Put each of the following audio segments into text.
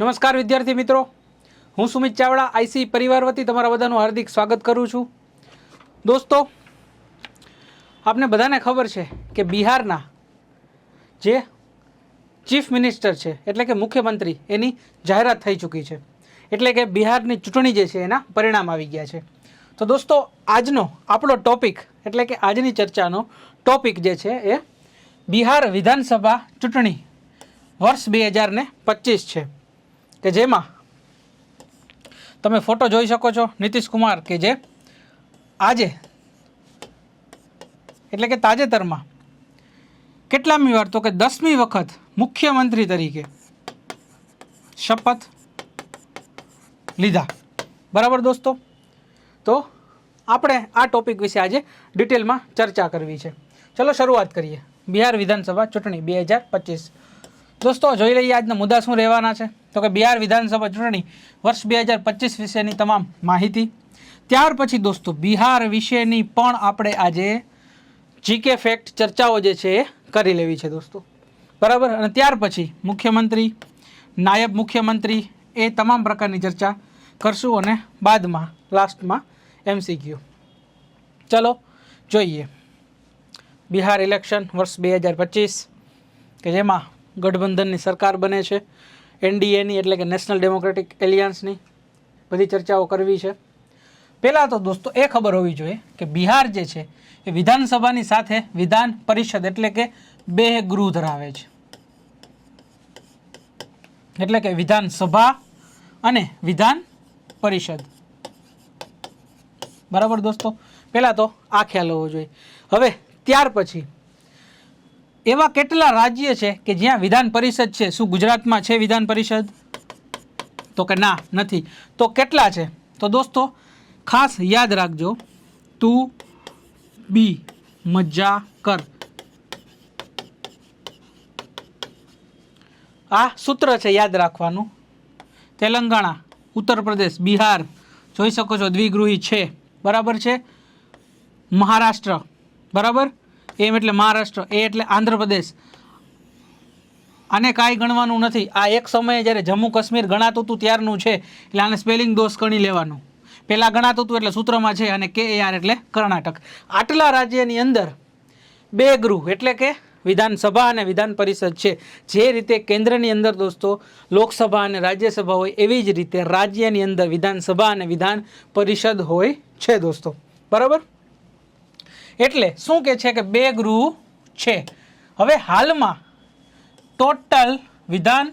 નમસ્કાર વિદ્યાર્થી મિત્રો. હું સુમિત ચાવડા, આઈસી પરિવાર વતી તમારા બધાનું હાર્દિક સ્વાગત કરું છું. દોસ્તો, આપને બધાને ખબર છે કે બિહારના જે ચીફ મિનિસ્ટર છે, એટલે કે મુખ્યમંત્રી, એની જાહેરાત થઈ ચૂકી છે. એટલે કે બિહારની ચૂંટણી જે છે, એના પરિણામ આવી ગયા છે. તો દોસ્તો, આજનો આપણો ટોપિક, એટલે કે આજની ચર્ચાનો ટોપિક જે છે, એ બિહાર વિધાનસભા ચૂંટણી વર્ષ બે હજાર ને પચીસ છે. કે જેમાં તમે ફોટો જોઈ શકો છો નીતિશ કુમાર કે જે આજે, એટલે કે તાજેતરમાં કેટલામી વાર તો કે દસમી વખત મુખ્યમંત્રી તરીકે શપથ લીધા. બરાબર દોસ્તો? તો આપણે આ ટોપિક વિશે આજે ડિટેલમાં ચર્ચા કરવી છે. ચલો શરૂઆત કરીએ. બિહાર વિધાનસભા ચૂંટણી બે હજાર પચીસ. દોસ્તો, જોઈ લઈએ આજના મુદ્દા શું રહેવાના છે. તો કે બિહાર વિધાનસભા ચૂંટણી વર્ષ બે હજાર પચીસ વિશેની તમામ માહિતી. ત્યાર પછી દોસ્તો, બિહાર વિશેની પણ આપણે આજે જીકે ફેક્ટ ચર્ચાઓ જે છે એ કરી લેવી છે દોસ્તો. બરાબર? અને ત્યાર પછી મુખ્યમંત્રી, નાયબ મુખ્યમંત્રી એ તમામ પ્રકારની ચર્ચા કરશું અને બાદમાં, લાસ્ટમાં એમસીક્યુ. ચલો, જોઈએ. બિહાર ઇલેક્શન વર્ષ બે હજાર પચીસ, કે જેમાં ગઠબંધનની સરકાર બને છે. એનડીએની એટલે કે નેશનલ ડેમોક્રેટિક એલિયન્સની બધી ચર્ચાઓ કરવી છે. પહેલાં તો દોસ્તો એ ખબર હોવી જોઈએ કે બિહાર જે છે એ વિધાનસભાની સાથે વિધાન પરિષદ એટલે કે બે ગૃહ ધરાવે છે. એટલે કે વિધાનસભા અને વિધાન પરિષદ. બરાબર દોસ્તો? પહેલાં તો આ ખ્યાલ હોવો જોઈએ. હવે ત્યાર પછી એવા કેટલા રાજ્ય છે કે જ્યાં વિધાન પરિષદ છે? શું ગુજરાતમાં છે વિધાન પરિષદ? તો કે ના, નથી. તો કેટલા છે? તો દોસ્તો, ખાસ યાદ રાખજો, તું, બી મજા કર. આ સૂત્ર છે યાદ રાખવાનું. તેલંગાણા, ઉત્તર પ્રદેશ, બિહાર. જોઈ શકો છો દ્વિગૃહી છે. બરાબર છે? મહારાષ્ટ્ર. બરાબર? એમ એટલે મહારાષ્ટ્ર, એ એટલે આંધ્રપ્રદેશ. આને કાંઈ ગણવાનું નથી. આ એક સમયે જ્યારે જમ્મુ કાશ્મીર ગણાતું હતું ત્યારનું છે, એટલે આને સ્પેલિંગ દોષ ગણી લેવાનું. પહેલાં ગણાતું હતું એટલે સૂત્રમાં છે અને કે આર એટલે કર્ણાટક. આટલા રાજ્યની અંદર બે ગૃહ એટલે કે વિધાનસભા અને વિધાન પરિષદ છે. જે રીતે કેન્દ્રની અંદર દોસ્તો લોકસભા અને રાજ્યસભા હોય, એવી જ રીતે રાજ્યની અંદર વિધાનસભા અને વિધાન પરિષદ હોય છે દોસ્તો. બરાબર? એટલે શું કહે છે કે બે ગૃહ છે. હવે હાલમાં ટોટલ વિધાન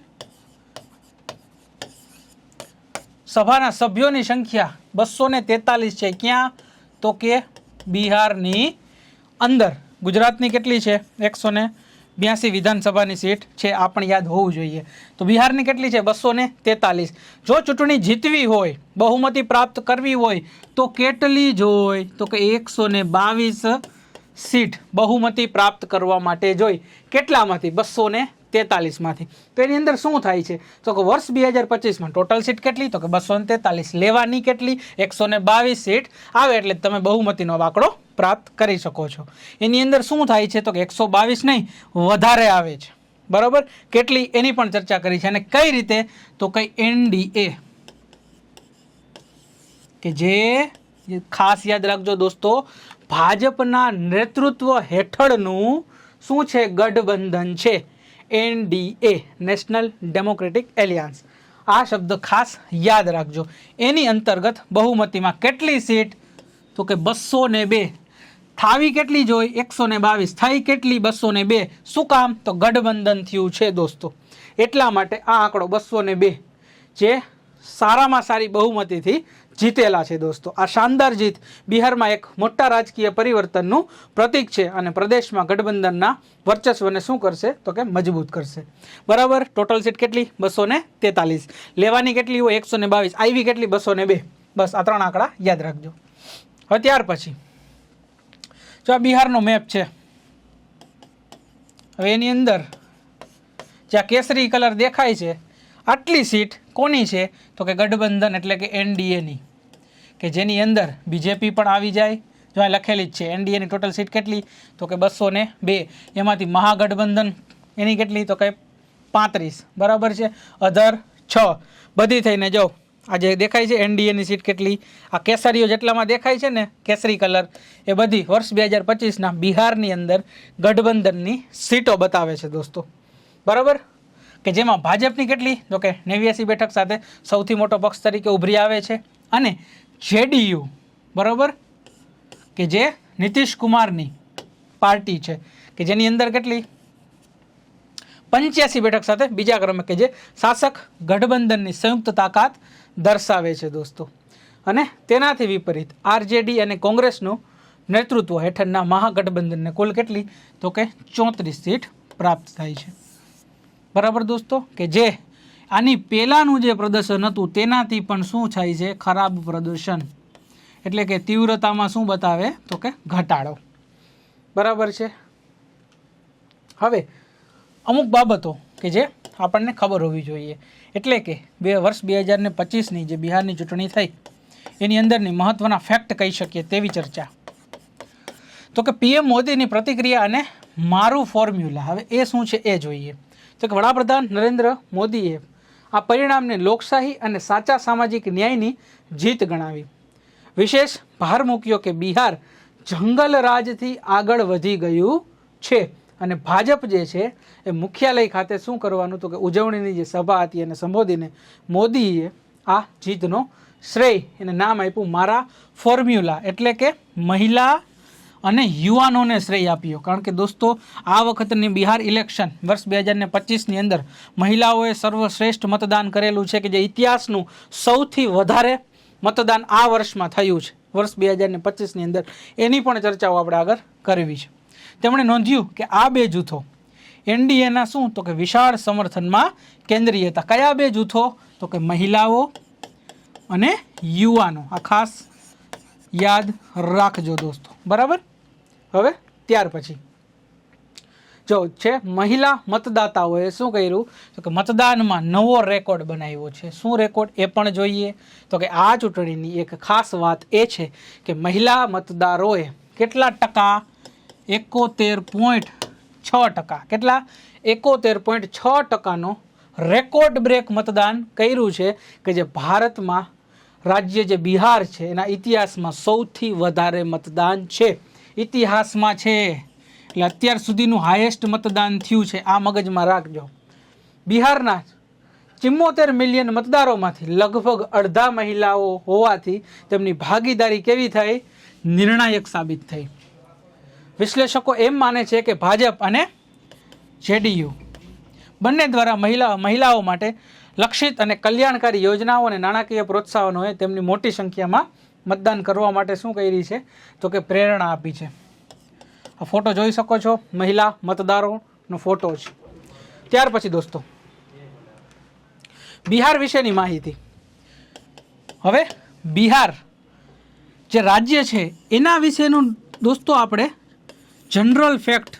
સભાના સભ્યોની સંખ્યા બસો ને તેતાલીસ છે. ક્યાં? તો કે બિહારની અંદર. ગુજરાતની કેટલી છે? એકસો ને બ્યાસી વિધાનસભાની સીટ છે, આ પણ યાદ હોવું જોઈએ. તો બિહારની કેટલી છે? બસો ને તેતાલીસ. જો ચૂંટણી જીતવી હોય, બહુમતી પ્રાપ્ત કરવી હોય, તો કેટલી જોઈ તો કે એકસો ને બાવીસ સીટ બહુમતી પ્રાપ્ત કરવા માટે જોઈ કેટલામાંથી? બસો ને તેતાલીસમાંથી. તો એની અંદર શું થાય છે? તો કે વર્ષ બે હજાર પચીસમાં ટોટલ સીટ કેટલી? તો કે બસો ને તેતાલીસ. લેવાની કેટલી? એકસો ને બાવીસ સીટ આવે એટલે તમે બહુમતીનો આંકડો પ્રાપ્ત કરી શકો છો. એની અંદર શું થાય છે? તો કે એકસો બાવીસ નહીં, વધારે આવે છે. બરાબર? કેટલી? એની પણ ચર્ચા કરી છે. અને કઈ રીતે? તો કઈ એનડીએ કે જે જે ખાસ યાદ રાખજો દોસ્તો, ભાજપના નેતૃત્વ હેઠળનું શું છે? ગઠબંધન છે. એનડીએ નેશનલ ડેમોક્રેટિક એલિયન્સ આ શબ્દ ખાસ યાદ રાખજો. એની અંતર્ગત બહુમતીમાં કેટલી સીટ? તો કે બસો ને બે. થાવી કેટલી જોઈ? એકસો ને બાવીસ. થઈ કેટલી? બસો ને બે. શું કામ? તો ગઠબંધન થયું છે દોસ્તો. એટલા માટે આ આંકડો બસો ને બે. જે સારામાં સારી બહુમતીથી જીતેલા છે દોસ્તો. આ શાનદાર જીત બિહારમાં એક મોટા રાજકીય પરિવર્તનનું પ્રતીક છે અને પ્રદેશમાં ગઠબંધનના વર્ચસ્વને શું કરશે? તો કે મજબૂત કરશે. બરાબર? ટોટલ સીટ કેટલી? બસો ને તેતાલીસ. લેવાની કેટલી હોય? એકસો ને બાવીસ. આવી કેટલી? બસો ને બે. બસ, આ ત્રણ આંકડા યાદ રાખજો. હવે ત્યાર પછી. જો આ બિહારનો મેપ છે. હવે એની અંદર જ્યાં કેસરી કલર દેખાય છે, આટલી સીટ કોની છે? તો કે ગઠબંધન એટલે કે એનડીએની કે જેની અંદર બીજેપી પણ આવી જાય. જો અહીં લખેલી જ છે એનડીએની ટોટલ સીટ કેટલી? તો કે બસો ને બે. એમાંથી મહાગઠબંધન એની કેટલી? તો કે પાંત્રીસ. બરાબર છે? અધર છ. બધી થઈને જો, આ જે દેખાય છે એનડીએની સીટ કેટલી? આ કેસરીઓ જેટલામાં દેખાય છે ને, કેસરી કલર, એ બધી વર્ષ બે હજાર પચીસના બિહારની અંદર ગઠબંધનની સીટો બતાવે છે દોસ્તો. બરાબર? કે જેમાં ભાજપની કેટલી તો કે નેવ્યાસી બેઠક સાથે સૌથી મોટો પક્ષ તરીકે ઉભરી આવે છે. અને જેડીયુ, બરાબર? કે જે નીતિશ કુમારની પાર્ટી છે, કે જેની અંદર કેટલી? પંચ્યાસી બેઠક સાથે બીજા ક્રમે કે જે શાસક ગઠબંધનની સંયુક્ત તાકાત દર્શાવે છે દોસ્તો. અને તેનાથી વિપરીત આરજેડી અને કોંગ્રેસનું નેતૃત્વ હેઠળના મહાગઠબંધનને કુલ કેટલી? તો કે ચોત્રીસ સીટ પ્રાપ્ત થાય છે. બરાબર દોસ્તો? કે જે આની પહેલાંનું જે પ્રદર્શન હતું, તેનાથી પણ શું થાય છે? ખરાબ પ્રદર્શન. એટલે કે તીવ્રતામાં શું બતાવે? તો કે ઘટાડો. બરાબર છે? હવે, અમુક બાબતો કે જે આપણને ખબર હોવી જોઈએ. એટલે કે બે વર્ષ બે હજાર ને પચીસની જે બિહારની ચૂંટણી થઈ, એની અંદરની મહત્ત્વના ફેક્ટ કહી શકીએ તેવી ચર્ચા. તો કે પીએમ મોદીની પ્રતિક્રિયા અને મારું ફોર્મ્યુલા હવે એ શું છે એ જોઈએ. તો કે વડાપ્રધાન નરેન્દ્ર મોદીએ આ પરિણામને લોકશાહી અને સાચા સામાજિક ન્યાયની જીત ગણાવી. વિશેષ ભાર મૂક્યો કે બિહાર જંગલ રાજથી આગળ વધી ગયું છે અને ભાજપ જે છે એ મુખ્યાલય ખાતે શું કરવાનું તો કે ઉજવણીની જે સભા હતી એને સંબોધીને મોદીએ આ જીતનો શ્રેય એને નામ આપ્યું મારા ફોર્મ્યુલા. એટલે કે મહિલા અને યુવાનોને શ્રેય આપ્યો. કારણ કે દોસ્તો, આ વખતની બિહાર ઇલેક્શન વર્ષ બે હજાર ને પચીસની અંદર મહિલાઓએ સર્વશ્રેષ્ઠ મતદાન કરેલું છે કે જે ઇતિહાસનું સૌથી વધારે મતદાન આ વર્ષમાં થયું છે. વર્ષ બે હજાર ને પચીસની અંદર. એની પણ ચર્ચાઓ આપણે આગળ કરવી છે. તેમણે નોંધ્યું કે આ બે જૂથો એનડીએના શું? તો કે વિશાળ સમર્થનમાં કેન્દ્રીય હતા. કયા બે જૂથો? તો કે મહિલાઓ અને યુવાનો. આ ખાસ યાદ રાખજો દોસ્તો. બરાબર? હવે ત્યાર પછી. જો, છે, મહિલા મતદાતાઓએ શું કર્યું? તો કે મતદાનમાં નવો રેકોર્ડ બનાવ્યો છે. શું રેકોર્ડ? એ પણ જોઈએ. તો કે આ ચૂંટણીની એક ખાસ વાત એ છે કે મહિલા મતદારોએ કેટલા ટકા? એકોતેર પોઈન્ટ છ ટકા. કેટલા? એકોતેર પોઈન્ટ છ ટકાનો રેકોર્ડ બ્રેક મતદાન કર્યું છે કે જે ભારતમાં રાજ્ય જે બિહાર છે, એના ઇતિહાસમાં સૌથી વધારે મતદાન છે. ઇતિહાસમાં છે. એટલે અત્યાર સુધીનું હાઈએસ્ટ મતદાન થયું છે. આ મગજમાં રાખજો. બિહારના ચિમ્મોતેર મિલિયન મતદારોમાંથી લગભગ અડધા મહિલાઓ હોવાથી તેમની ભાગીદારી કેવી થઈ? નિર્ણાયક સાબિત થઈ. વિશ્લેષકો એમ માને છે કે ભાજપ અને જેડીયુ બંને દ્વારા મહિલા, મહિલાઓ માટે લક્ષિત અને કલ્યાણકારી યોજનાઓ અને નાણાકીય પ્રોત્સાહનોએ તેમની મોટી સંખ્યામાં મતદાન કરવા માટે શું કરી છે? તો કે પ્રેરણા આપી છે. આ ફોટો જોઈ શકો છો, મહિલા મતદારોનો ફોટો છે. ત્યાર પછી દોસ્તો, બિહાર વિશેની માહિતી. હવે બિહાર જે રાજ્ય છે, એના વિશેનું દોસ્તો આપણે જનરલ ફેક્ટ,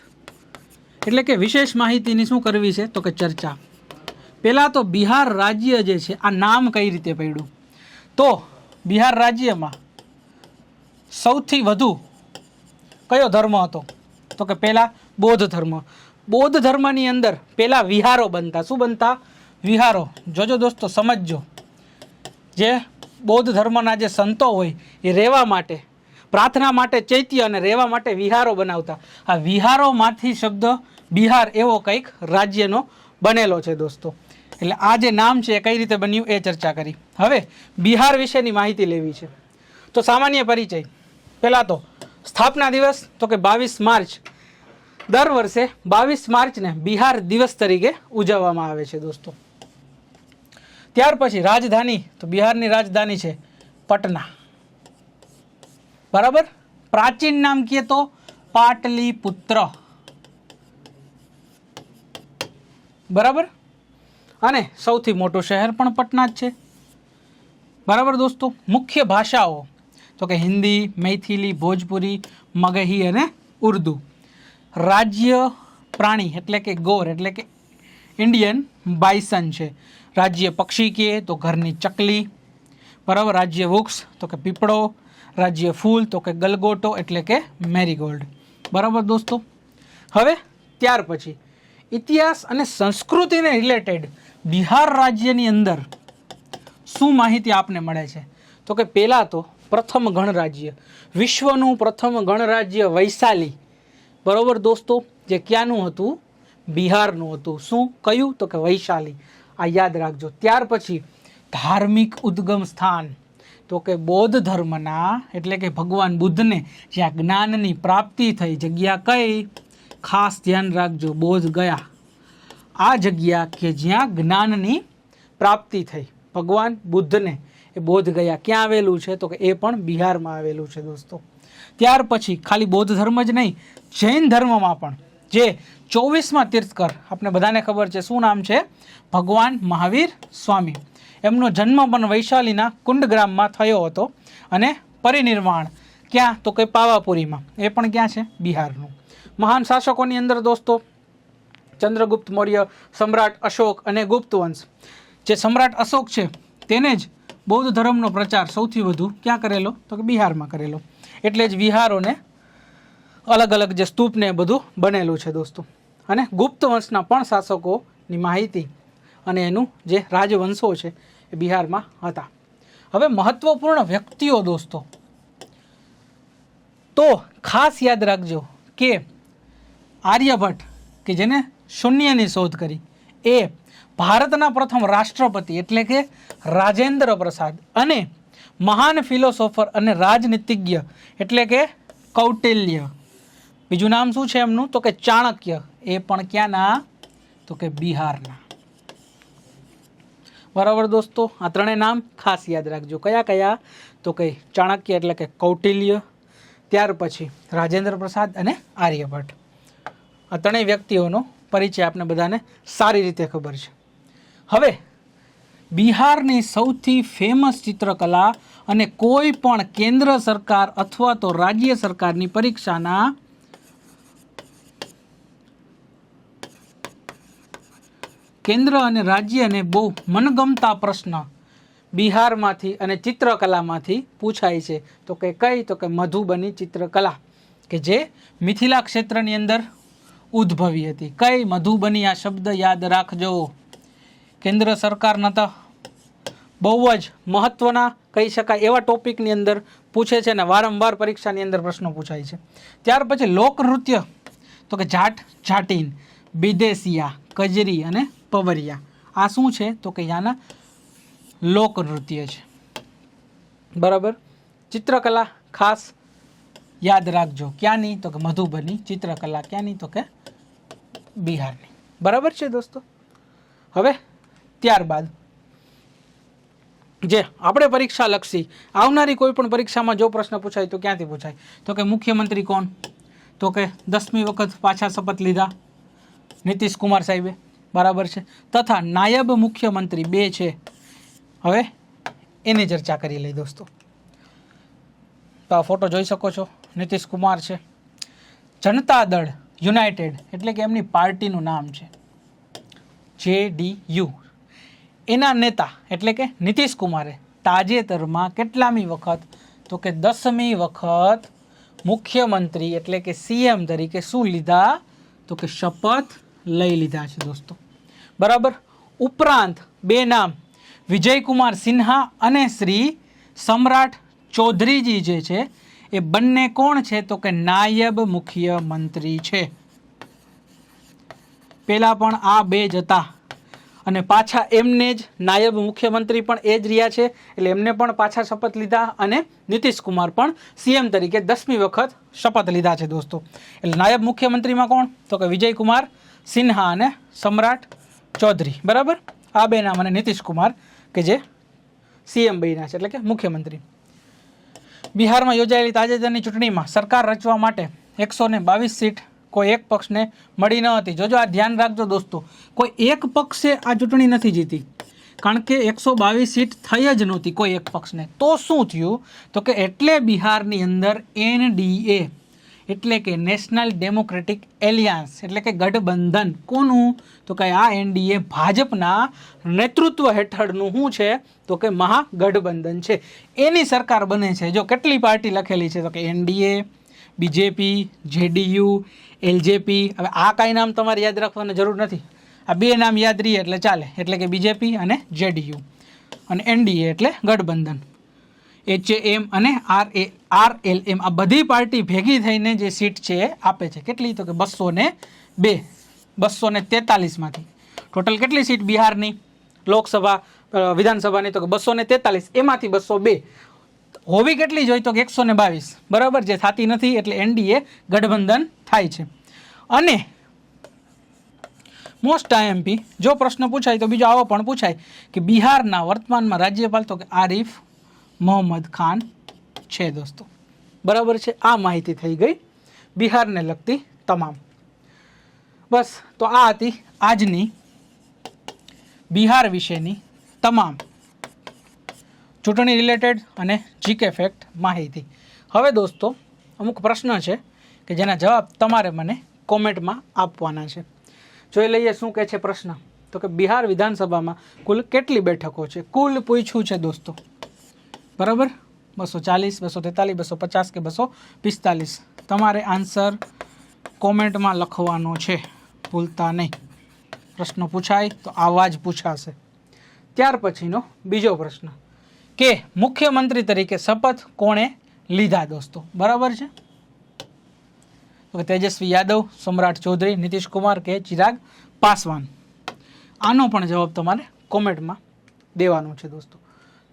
એટલે કે વિશેષ માહિતીની શું કરવી છે? તો કે ચર્ચા. પહેલાં તો બિહાર રાજ્ય જે છે, આ નામ કઈ રીતે પડ્યું? તો બિહાર રાજ્યમાં સૌથી વધુ કયો ધર્મ હતો? તો કે પહેલાં બૌદ્ધ ધર્મ. બૌદ્ધ ધર્મની અંદર પહેલાં વિહારો બનતા. શું બનતા? વિહારો. જોજો દોસ્તો, સમજજો. જે બૌદ્ધ ધર્મના જે સંતો હોય, એ રહેવા માટે, પ્રાર્થના માટે ચૈત્ય અને રહેવા માટે વિહારો બનાવતા. આ વિહારોમાંથી શબ્દ બિહાર એવો કંઈક રાજ્યનો બનેલો છે દોસ્તો. એટલે આ જે નામ છે એ કઈ રીતે બન્યું એ ચર્ચા કરી. હવે બિહાર વિશેની માહિતી લેવી છે. તો સામાન્ય પરિચય. પહેલાં તો સ્થાપના દિવસ, તો કે બાવીસ માર્ચ. દર વર્ષે બાવીસ માર્ચને બિહાર દિવસ તરીકે ઉજવવામાં આવે છે દોસ્તો. ત્યાર પછી રાજધાની, તો બિહારની રાજધાની છે પટના. બરાબર? પ્રાચીન નામ કહીએ તો પાટલીપુત્ર. બરાબર? અને સૌથી મોટું શહેર પણ પટના જ છે. બરાબર દોસ્તો? મુખ્ય ભાષાઓ, તો કે હિન્દી, મૈથિલી, ભોજપુરી, મગહી અને ઉર્દુ. રાજ્ય પ્રાણી એટલે કે ગોર એટલે કે ઇન્ડિયન બાયસન છે. રાજ્ય પક્ષી કહીએ તો ઘરની ચકલી. બરાબર? રાજ્ય વૃક્ષ તો કે પીપળો. રાજ્ય ફૂલ તો કે ગલગોટો એટલે કે મેરીગોલ્ડ. બરાબર દોસ્તો? હવે ત્યાર પછી. ઇતિહાસ અને સંસ્કૃતિને રિલેટેડ બિહાર રાજ્યની અંદર શું માહિતી આપને મળે છે? તો કે પહેલાં તો પ્રથમ ગણરાજ્ય, વિશ્વનું પ્રથમ ગણરાજ્ય વૈશાલી. બરોબર દોસ્તો, જે ક્યાંનું હતું? બિહારનું હતું. શું? કયું? તો કે વૈશાલી. આ યાદ રાખજો. ત્યાર પછી ધાર્મિક ઉદ્ગમ સ્થાન. તો કે બૌદ્ધ ધર્મના, એટલે કે ભગવાન બુદ્ધને જ્યાં જ્ઞાનની પ્રાપ્તિ થઈ જગ્યા કઈ? ખાસ ધ્યાન રાખજો. બૌદ્ધ ગયા. આ જગ્યા કે જ્યાં જ્ઞાનની પ્રાપ્તિ થઈ. ભગવાન બુદ્ધને એ બોધ ગયા. ક્યાં આવેલું છે? તો કે એ પણ બિહારમાં આવેલું છે દોસ્તો. ત્યાર પછી ખાલી બૌદ્ધ ધર્મ જ નહીં, જૈન ધર્મમાં પણ. જે ચોવીસમાં તીર્થકર આપણે બધાને ખબર છે શું નામ છે? ભગવાન મહાવીર સ્વામી. એમનો જન્મ પણ વૈશાલીના કુંડગ્રામમાં થયો હતો અને પરિનિર્વાણ. ક્યાં? તો કે પાવાપુરીમાં. એ પણ ક્યાં છે? બિહારનું. મહાન શાસકોની અંદર દોસ્તો ચંદ્રગુપ્ત મૌર્ય, સમ્રાટ અશોક અને ગુપ્ત વંશ. જે સમ્રાટ અશોક છે, તેને જ બૌદ્ધ ધર્મનો પ્રચાર સૌથી વધુ ક્યાં કરેલો? તો કે બિહારમાં કરેલો. એટલે જ વિહારોને અલગ અલગ જે સ્તૂપને બધું બનેલું છે દોસ્તો. અને ગુપ્ત વંશના પણ શાસકોની માહિતી અને એનું જે રાજવંશો છે, એ બિહારમાં હતા. હવે મહત્વપૂર્ણ વ્યક્તિઓ દોસ્તો. તો ખાસ યાદ રાખજો કે આર્યભટ્ટ, કે જેને શૂન્યની શોધ કરી. એ ભારતના પ્રથમ રાષ્ટ્રપતિ એટલે કે રાજેન્દ્ર પ્રસાદ અને મહાન ફિલોસોફર અને રાજનીતિજ્ઞ એટલે કે કૌટિલ્ય. બીજું નામ શું છે એમનું? તો કે ચાણક્ય. એ પણ ક્યાંના? તો કે બિહારના. બરાબર દોસ્તો, આ ત્રણેય નામ ખાસ યાદ રાખજો. કયા કયા? તો કે ચાણક્ય એટલે કે કૌટિલ્ય, ત્યાર પછી રાજેન્દ્ર પ્રસાદ અને આર્યભટ્ટ. આ ત્રણેય વ્યક્તિઓનો પરિચય આપણે બધાને સારી રીતે ખબર છે. હવે, બિહારની સૌથી ફેમસ ચિત્રકલા અને કોઈ પણ કેન્દ્ર સરકાર અથવા તો રાજ્ય સરકારની પરીક્ષાના કેન્દ્ર અને રાજ્યને બહુ મનગમતા પ્રશ્ન બિહારમાંથી અને ચિત્રકલામાંથી પૂછાય છે. તો કે કઈ? તો કે મધુબની ચિત્રકલા, કે જે મિથિલા ક્ષેત્રની અંદર ઉદ્ભવી હતી. કઈ મધુબની આ શબ્દ યાદ રાખજો? કેન્દ્ર સરકારના તો બહુ જ મહત્ત્વના કહી શકાય એવા ટોપિકની અંદર પૂછે છે ને વારંવાર પરીક્ષાની અંદર પ્રશ્નો પૂછાય છે. ત્યાર પછી લોકનૃત્ય તો કે જાટ, જાટીન બિદેસિયા કજરી અને પવરિયા. આ શું છે? તો કે યાના લોકનૃત્ય છે. બરાબર? ચિત્રકલા ખાસ યાદ રાખજો ક્યાંની તો કે મધુબની ચિત્રકલા ક્યાંની તો કે બિહારની. બરાબર છે દોસ્તો? હવે ત્યારબાદ જે આપણે પરીક્ષા લક્ષી આવનારી કોઈ પણ પરીક્ષામાં જો પ્રશ્ન પૂછાય તો ક્યાંથી પૂછાય? તો કે મુખ્યમંત્રી કોણ? તો કે દસમી વખત પાછા શપથ લીધા? નીતિશ કુમાર સાહેબે. બરાબર છે? તથા નાયબ મુખ્યમંત્રી બે છે. હવે એની ચર્ચા કરી લઈ દોસ્તો. તો આ ફોટો જોઈ શકો છો? નીતિશ કુમાર છે. જનતા દળ યુનાઇટેડ એટલે કે એમની પાર્ટીનું નામ છે. જે ડી યુ એના નેતા એટલે કે નીતિશ કુમારે તાજેતરમાં કેટલામી વખત, તો કે દસમી વખત મુખ્યમંત્રી એટલે કે સીએમ તરીકે શું લીધા? તો કે શપથ લઈ લીધા છે દોસ્તો. બરાબર? ઉપરાંત બે નામ, વિજયકુમાર સિન્હા અને શ્રી સમ્રાટ ચૌધરીજી જે છે એ બંને કોણ છે તો કે નાયબ મુખ્યમંત્રી છે. પહેલાં પણ આ બે જ હતા. અને પાછા એમને જ નાયબ મુખ્યમંત્રી પણ એ જ રહ્યા છે. એટલે એમને પણ પાછા શપથ લીધા અને નીતિશ કુમાર પણ સીએમ તરીકે દસમી વખત શપથ લીધા છે દોસ્તો. એટલે નાયબ મુખ્યમંત્રીમાં કોણ? તો કે વિજય કુમાર, સિન્હા અને સમ્રાટ ચૌધરી. બરાબર? આ બે નામ અને નીતિશ કુમાર કે જે સીએમ બન્યા છે. એટલે કે મુખ્યમંત્રી. બિહારમાં યોજાયેલી તાજેતરની ચૂંટણીમાં સરકાર રચવા માટે એકસો ને બાવીસ સીટ કોઈ એક પક્ષને મળી ન હતી. જોજો, આ ધ્યાન રાખજો દોસ્તો. કોઈ એક પક્ષે આ ચૂંટણી નથી જીતી. કારણ કે એકસો બાવીસ સીટ થઈ જ નહોતી કોઈ એક પક્ષને. તો શું થયું? તો કે એટલે બિહારની અંદર એનડીએ એટલે કે નેશનલ ડેમોક્રેટિક એલિયાન્સ એટલે કે ગઠબંધન. કોનું? તો કે આ એનડીએ ભાજપના નેતૃત્વ હેઠળનું શું છે? તો કે મહાગઠબંધન છે. એની સરકાર બને છે. જો કેટલી પાર્ટી લખેલી છે? તો કે એનડીએ, બીજેપી, જેડીયુ, એલજેપી. હવે આ કાંઈ નામ તમારે યાદ રાખવાની જરૂર નથી. આ બે નામ યાદ રહીએ એટલે ચાલે. એટલે કે બીજેપી અને જેડીયુ. અને એનડીએ એટલે ગઠબંધન. એમ અને R A R L M આ બધી પાર્ટી ભેગી થઈને જે સીટ છે એ આપે છે. કેટલી તો કે બસો ને બે, બસો ને તેતાલીસમાંથી ટોટલ કેટલી સીટ બિહારની? લોકસભા વિધાનસભાની તો કે બસો ને તેતાલીસ, એમાંથી બસો બે. હોવી કેટલી જોઈ તો કે એકસો ને બાવીસ. બરાબર જે થતી નથી એટલે એનડીએ ગઠબંધન થાય છે. અને મોસ્ટ આઈએમપી જો પ્રશ્ન પૂછાય તો બીજો આવો પણ પૂછાય કે બિહારના વર્તમાનમાં રાજ્યપાલ તો કે આરિફ મોહમ્મદ ખાન છે દોસ્તો. બરાબર છે? આ માહિતી થઈ ગઈ બિહારને લગતી તમામ. બસ, તો આ હતી આજની બિહાર વિશેની તમામ ચૂંટણી રિલેટેડ અને જીકે ફેક્ટ માહિતી. હવે દોસ્તો, અમુક પ્રશ્ન છે કે જેના જવાબ તમારે મને કોમેન્ટમાં આપવાના છે. જોઈ લઈએ શું કહે છે પ્રશ્ન. તો કે બિહાર વિધાનસભામાં કુલ કેટલી બેઠકો છે? કુલ પૂછ્યું છે દોસ્તો. બરાબર? બસો ચાલીસ, બસો તેતાલીસ, બસો પચાસ કે બસો પિસ્તાલીસ? તમારે આન્સર કોમેન્ટમાં લખવાનો છે. ભૂલતા નહીં. પ્રશ્ન પૂછાય તો આવા જ પૂછાશે. ત્યાર પછીનો બીજો પ્રશ્ન. કે મુખ્યમંત્રી તરીકે શપથ કોણે લીધા દોસ્તો? બરાબર છે? તો તેજસ્વી યાદવ, સમ્રાટ ચૌધરી, નીતિશ કુમાર કે ચિરાગ પાસવાન? આનો પણ જવાબ તમારે કોમેન્ટમાં દેવાનો છે દોસ્તો.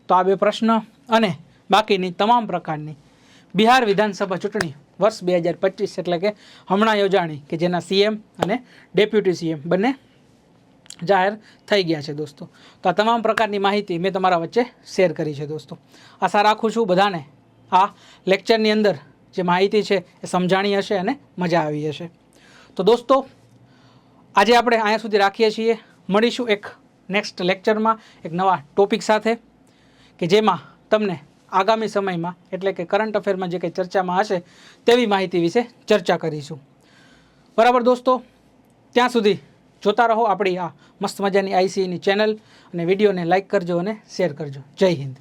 તો આ બે પ્રશ્ન અને બાકીની તમામ પ્રકારની બિહાર વિધાનસભા ચૂંટણી વર્ષ બે હજાર પચીસ એટલે કે હમણાં યોજાણી કે જેના સીએમ અને ડેપ્યુટી સીએમ બંને જાહેર થઈ ગયા છે દોસ્તો. તો આ તમામ પ્રકારની માહિતી મેં તમારા વચ્ચે શેર કરી છે દોસ્તો. આશા રાખું છું બધાને આ લેક્ચરની અંદર જે માહિતી છે એ સમજાણી હશે અને મજા આવી હશે. તો દોસ્તો, આજે આપણે અહીંયા સુધી રાખીએ છીએ. મળીશું એક નેક્સ્ટ લેક્ચરમાં એક નવા ટોપિક સાથે. કે જેમાં તમને આગામી સમયમાં, એટલે કે કરંટ અફેરમાં જે કંઈ ચર્ચામાં હશે, તેવી માહિતી વિશે ચર્ચા કરીશું. બરાબર દોસ્તો, ત્યાં સુધી જોતા રહો આપણી આ મસ્ત મજાની આઈસીની ચેનલ અને વિડીયોને લાઇક કરજો અને શેર કરજો. જય હિન્દ.